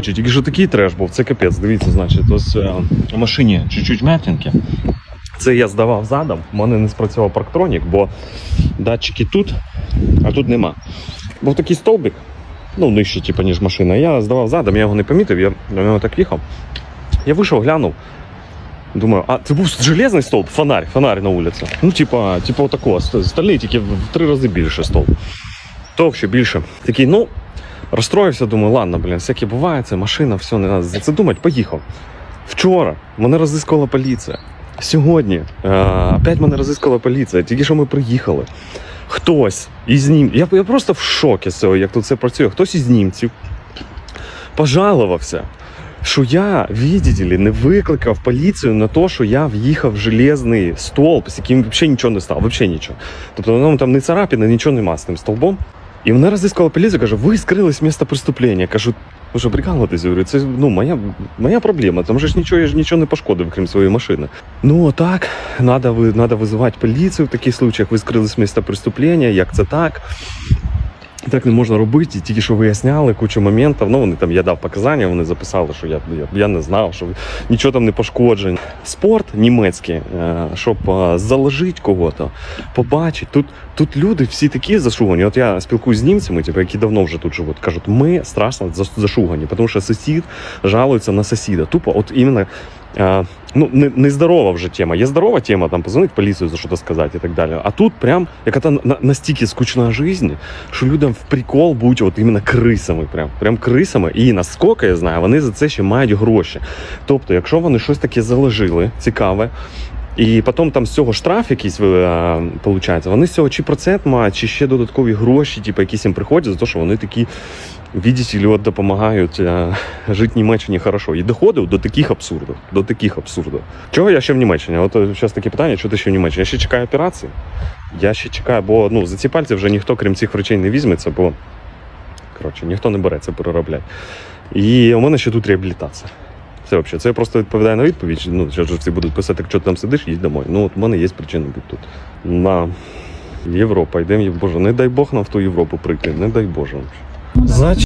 Тільки що такий треш був, це капець. Дивіться, значить, ось е, у машині чуть-чуть м'ятинки. Це я здавав задом, в мене не спрацював парктронік, бо датчики тут, а тут нема. Був такий стовбик, ну нижче, типу, ніж машина. Я здавав задом, я його не помітив, я на нього так їхав. Я вийшов, глянув. Думаю, а це був железний стовп, фонарь, фонарь на вулиці. Ну, типа, типа отакого, стальний, тільки в три рази більше стовп. Товще, більше. Такий, ну, розстроївся, думаю, ладно, блін, всяке буває, це машина, все, не треба за це думати, поїхав. Вчора мене розіскала поліція. Сьогодні е, опять мене розіскала поліція, тільки що ми приїхали. Хтось із нім. Я, я просто в шокі з цього, як тут це працює. Хтось із німців пожалувався, що я, ли, не викликав поліцію на те, що я в'їхав в железний стовп, з яким взагалі нічого не стало, взагалі нічого. Тобто ну, там не царапіна, нічого нема з тим столбом. І мене розіскала поліція, каже, ви скрились з місця преступлення. Кажу, ви що, прикалуватись, говорю, це ну, моя, моя проблема. Там же ж нічого, я ж нічого не пошкодив, крім своєї машини. Ну, так, надо визивати поліцію в таких случаях. Ви скрились з місця преступлення, як це так? Так не можна робити, тільки що виясняли кучу моментів. Ну, вони там я дав показання, вони записали, що я, я, я не знав, що нічого там не пошкоджень. Спорт німецький, е, щоб е, заложити кого-то, побачити. Тут, тут люди всі такі зашугані. От я спілкуюсь з німцями, типу, які давно вже тут живуть. Кажуть, ми страшно зашугані, тому що сусід жалується на сусіда. Тупо, от іменно. Е, Ну, не, не вже тема. Є здорова тема, там позвонить в поліцію за щось сказати і так далі. А тут прям яка-то настільки скучна життя, що людям в прикол бути от іменно крисами. Прям, прям крисами. І наскільки я знаю, вони за це ще мають гроші. Тобто, якщо вони щось таке заложили, цікаве. І потім там з цього штраф якийсь е, виходить, вони з цього чи процент мають, чи ще додаткові гроші, типу, якісь їм приходять за те, що вони такі, видите ли, от допомагають е, жити в Німеччині хорошо. І доходив до таких абсурдів. До таких абсурдів. Чого я ще в Німеччині? От зараз таке питання, що ти ще в Німеччині? Я ще чекаю операції. Я ще чекаю, бо ну, за ці пальці вже ніхто, крім цих речей, не візьметься, бо коротше, ніхто не бере це переробляти. І у мене ще тут реабілітація. Це взагалі, це я просто відповідаю на відповідь. Ну, що ж всі будуть писати, якщо ти там сидиш, їдь домой. Ну, от у мене є причина бути тут. На Європа, йдемо, Боже, не дай Бог нам в ту Європу прийти, не дай Боже. Зачем?